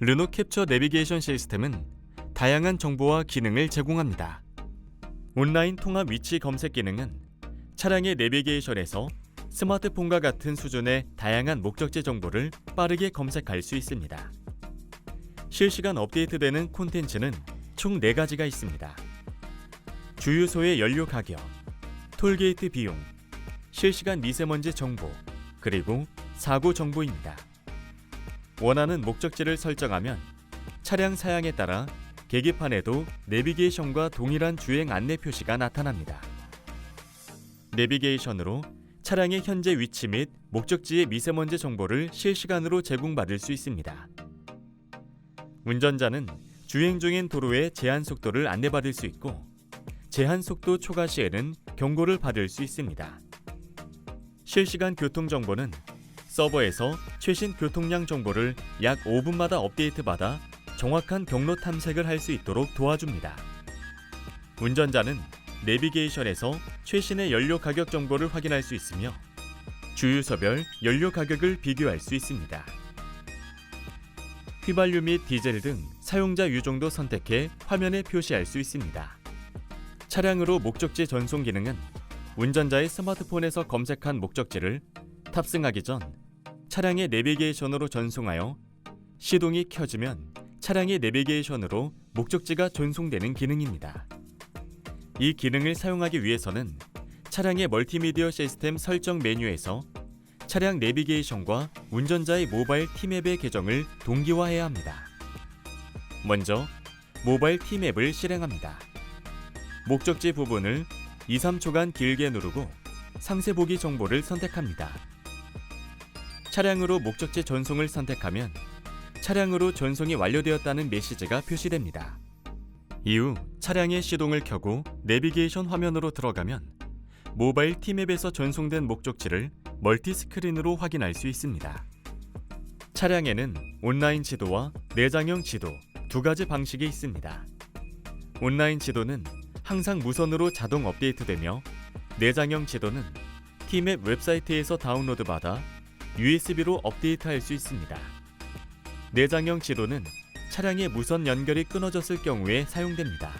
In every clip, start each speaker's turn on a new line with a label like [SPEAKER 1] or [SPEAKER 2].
[SPEAKER 1] 르노 캡처 내비게이션 시스템은 다양한 정보와 기능을 제공합니다. 온라인 통합 위치 검색 기능은 차량의 내비게이션에서 스마트폰과 같은 수준의 다양한 목적지 정보를 빠르게 검색할 수 있습니다. 실시간 업데이트되는 콘텐츠는 총 4가지가 있습니다. 주유소의 연료 가격, 톨게이트 비용, 실시간 미세먼지 정보, 그리고 사고 정보입니다. 원하는 목적지를 설정하면 차량 사양에 따라 계기판에도 내비게이션과 동일한 주행 안내 표시가 나타납니다. 내비게이션으로 차량의 현재 위치 및 목적지의 미세먼지 정보를 실시간으로 제공받을 수 있습니다. 운전자는 주행 중인 도로의 제한 속도를 안내받을 수 있고 제한 속도 초과 시에는 경고를 받을 수 있습니다. 실시간 교통 정보는 서버에서 최신 교통량 정보를 약 5분마다 업데이트받아 정확한 경로 탐색을 할 수 있도록 도와줍니다. 운전자는 내비게이션에서 최신의 연료 가격 정보를 확인할 수 있으며 주유소별 연료 가격을 비교할 수 있습니다. 휘발유 및 디젤 등 사용자 유종도 선택해 화면에 표시할 수 있습니다. 차량으로 목적지 전송 기능은 운전자의 스마트폰에서 검색한 목적지를 탑승하기 전 차량의 내비게이션으로 전송하여 시동이 켜지면 차량의 내비게이션으로 목적지가 전송되는 기능입니다. 이 기능을 사용하기 위해서는 차량의 멀티미디어 시스템 설정 메뉴에서 차량 내비게이션과 운전자의 모바일 티맵의 계정을 동기화해야 합니다. 먼저 모바일 티맵을 실행합니다. 목적지 부분을 2, 3초간 길게 누르고 상세 보기 정보를 선택합니다. 차량으로 목적지 전송을 선택하면 차량으로 전송이 완료되었다는 메시지가 표시됩니다. 이후 차량의 시동을 켜고 내비게이션 화면으로 들어가면 모바일 티맵에서 전송된 목적지를 멀티 스크린으로 확인할 수 있습니다. 차량에는 온라인 지도와 내장형 지도 두 가지 방식이 있습니다. 온라인 지도는 항상 무선으로 자동 업데이트되며 내장형 지도는 티맵 웹사이트에서 다운로드받아 USB로 업데이트할 수 있습니다. 내장형 지도는 차량의 무선 연결이 끊어졌을 경우에 사용됩니다.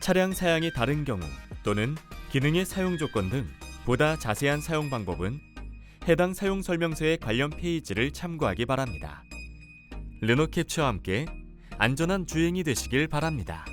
[SPEAKER 1] 차량 사양이 다른 경우 또는 기능의 사용 조건 등 보다 자세한 사용 방법은 해당 사용 설명서의 관련 페이지를 참고하기 바랍니다. 르노 캡처와 함께 안전한 주행이 되시길 바랍니다.